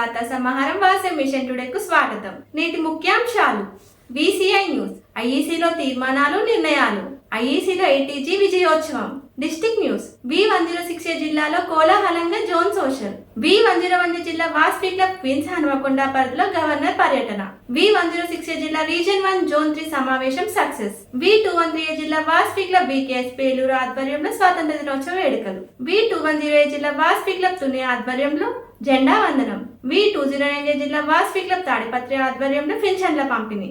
వార్తా సమాహారం వాసే మిషన్ టుడేకు స్వాగతం. నేటి ముఖ్యాంశాలు. BCI news. ఐఈసీలో తీర్మానాలు నిర్ణయాలు. ఐఈసీలో ఎయిటీజీ విజయోత్సవం. District news. B one zero six జిల్లాలో కోలాహలంగా zone social. B one zero one జిల్లా వాస్పీ క్లబ్ క్వీన్స్ హనుమకొండ పరిధిలో గవర్నర్ పర్యటన. బి వన్ జీరో సిక్స్ జిల్లా రీజన్ వన్ జోన్ త్రీ సమావేశం success. B two one three జిల్లా వాస్పీ క్లబ్ బీకేఎస్ పేలూరు ఆధ్వర్యంలో స్వాతంత్ర దినోత్సవ వేడుకలు. బి టూ వన్ జీరో జిల్లా వాస్పీ క్లబ్ తుని ఆధ్వర్యంలో జెండా వందనం. వి టూ జీరో నైన్ జిల్లా వాస్పీ క్లబ్ తాడిపత్రి ఆధ్వర్యంలో పెన్షన్ల పంపిణీ.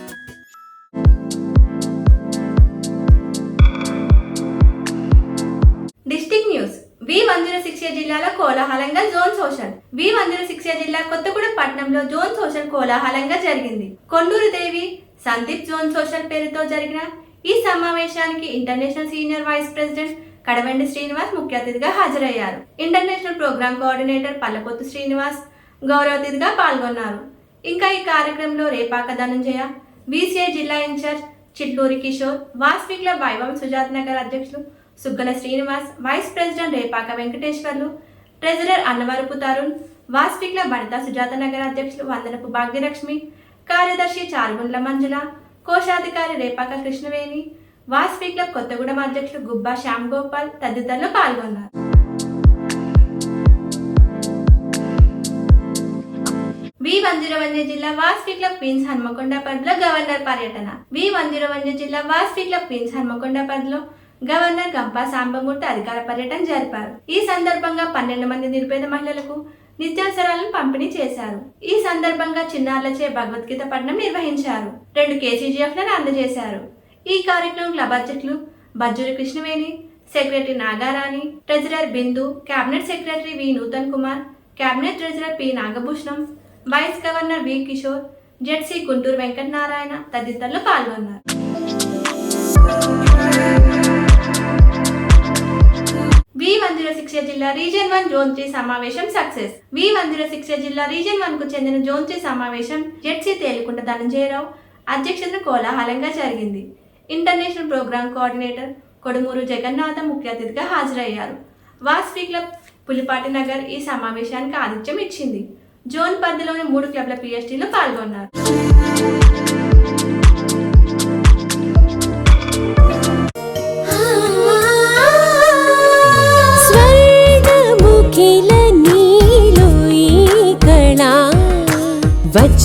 one zero six జిల్లాలో కోలాహలంగా zone social V one zero six జిల్లా కొత్తగూడెం పట్టణంలో జోన్ సోషల్ కోలాహలంగా జరిగింది. కొండూరు దేవి సందీప్ జోన్ సోషల్ పేరుతో జరిగిన ఈ సమావేశానికి international senior vice president Kadavendi Srinivas ముఖ్య అతిథిగా హాజరయ్యారు. International programme coordinator Pallapothu Srinivas గౌరవ అతిథిగా పాల్గొన్నారు. ఇంకా ఈ కార్యక్రమంలో రేపాక ధనంజయ బీసీఐ జిల్లా ఇన్ఛార్జ్ చిట్లూరి కిషోర్ వాస్వి క్లబ్ వైభవం సుజాత్ నగర్ అధ్యక్షులు Suggala Srinivas vice president Repaka Venkateswarlu treasurer Annavarapu Tarun వాస్పిక్ల club Vanitha Sujatha నగర అధ్యక్షులు వందనపు భాగ్యలక్ష్మి కార్యదర్శి చారుగుండ్ల మంజుల కోశాధికారి రేపాక కృష్ణవేణి వాస్పిక్ల కొత్తగూడెం అధ్యక్షులు గుబ్బా శ్యామ్ గోపాల్ తదితరులు పాల్గొన్నారు. వి వన్ జీరో వన్ జిల్లా వాస్పీ క్లబ్ క్వీన్స్ హన్మకొండ పరిధిలో గవర్నర్ పర్యటన. వి వన్ జీరో వన్ జిల్లా వాస్పీ క్లబ్ క్వీన్స్ హన్మకొండ పరిధిలో గవర్నర్ గంపా సాంబమూర్తి అధికార పర్యటన జరిపారు. ఈ సందర్భంగా పన్నెండు మంది నిరుపేద మహిళలకు నిత్యావసరాలను పంపిణీ చేశారు. ఈ సందర్భంగా చిన్నారులచే భగవద్గీత పఠనం నిర్వహించారు. రెండు కేసీజీఎఫ్లను అందజేశారు. ఈ కార్యక్రమం క్లబ్ అధ్యక్షులు Bajjuri Krishnaveni secretary Nagarani treasurer Bindu cabinet secretary V Nutan Kumar cabinet treasurer P Nagabhushanam vice governor V Kishore ZC Gunturu Venkatanarayana తదితరులు పాల్గొన్నారు. వి వన్ జీరో సిక్స్ జిల్లా రీజన్ వన్ జోన్ త్రీ సమావేశం success. V one zero six జిల్లా region వన్కు చెందిన zone three సమావేశం ZC Telikunta Dhananjayarao అధ్యక్షతన కోలాహలంగా జరిగింది. International programme coordinator Kodumuru Jagannatham ముఖ్య అతిథిగా హాజరయ్యారు. వాస్వి క్లబ్ పులిపాటి నగర్ ఈ సమావేశానికి ఆతిథ్యం ఇచ్చింది. జోన్ పరిధిలోని మూడు క్లబ్ల పిహెచ్డీలు పాల్గొన్నారు.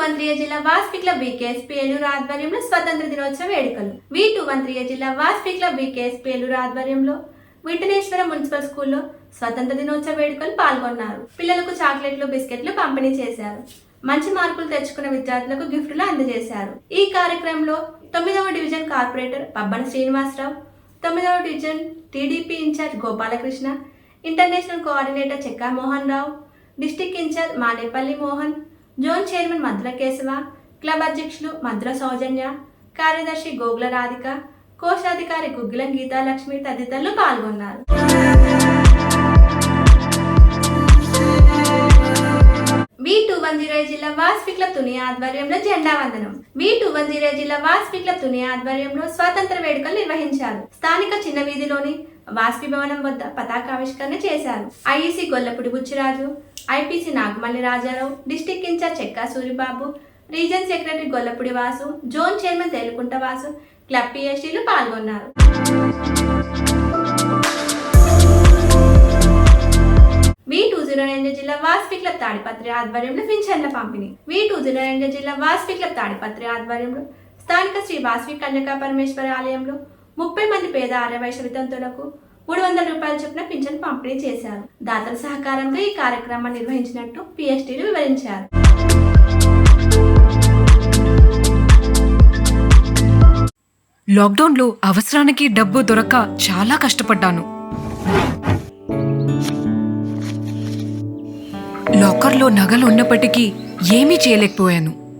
వన్ త్రీ జిల్లా వాస్పి క్లబ్ వికేఎస్ పేలూరు ఆధ్వర్యంలో స్వతంత్ర దినోత్సవ వేడుకలు. వి టూ వన్ త్రీ జిల్లా వాస్పి క్లబ్ వికేఎస్ పేలూరు ఆధ్వర్యంలో విఠలేశ్వర మున్సిపల్ స్కూల్లో స్వతంత్ర దినోత్సవ వేడుకలు పాల్గొన్నారు. పిల్లలకు చాక్లెట్లు బిస్కెట్లు పంపిణీ చేశారు. మంచి మార్కులు తెచ్చుకున్న విద్యార్థులకు గిఫ్టులు అందజేశారు. ఈ కార్యక్రమంలో తొమ్మిదవ డివిజన్ కార్పొరేటర్ పబ్బన శ్రీనివాసరావు తొమ్మిదవ division TDP incharge Gopalakrishna international coordinator Chekka Mohan Rao district incharge Manepalli Mohan zone chairman Madra Keshava club అధ్యక్షులు మద్ర సౌజన్య కార్యదర్శి గోగుల రాధిక కోశాధికారి గుగ్గిలం గీతాలక్ష్మి తదితరులు పాల్గొన్నారు. వి టూ వన్ జీరో జిల్లా వాస్పిక్ల తుని ఆధ్వర్యంలో జెండా వందనం. వి టూ వన్ జీరో జిల్లా వాస్పిక్ల తుని ఆధ్వర్యంలో స్వాతంత్ర వేడుకలు నిర్వహించారు. స్థానిక చిన్న వీధిలోని వాస్పి భవనం వద్ద పతాకావిష్కరణ చేశారు. IEC Gollapudi Buchiraju IPC Nagamalli Rajarao district incharge Chekka Suribabu region secretary Gollapudi Vasu zone chairman Telukunta Vasu club పిఎస్టీలు పాల్గొన్నారు. వి టూ జీరో నైన్ జిల్లా వాస్పి క్లబ్ తాడిపత్రి ఆధ్వర్యంలో పింఛన్ల పంపిణీ. వి టూ జీరో నైన్ జిల్లా వాస్పి క్లబ్ తాడిపత్రి ఆధ్వర్యంలో స్థానిక శ్రీ వాస్వి కన్యకా పరమేశ్వర ఆలయంలో ముప్పై మంది పేద ఆర్యవైశ్య వితంతులకు మూడు వందల రూపాయల చొప్పున పింఛన్ పంపిణీ చేశారు. దాతల సహకారంతో ఈ కార్యక్రమాన్ని నిర్వహించినట్టు పిఎస్టీలు వివరించారు. లాక్డౌన్లో అవసరానికి డబ్బు దొరక్క చాలా కష్టపడ్డాను. లాకర్లో నగలు ఉన్నప్పటికీ ఏమీ చేయలేకపోయాను.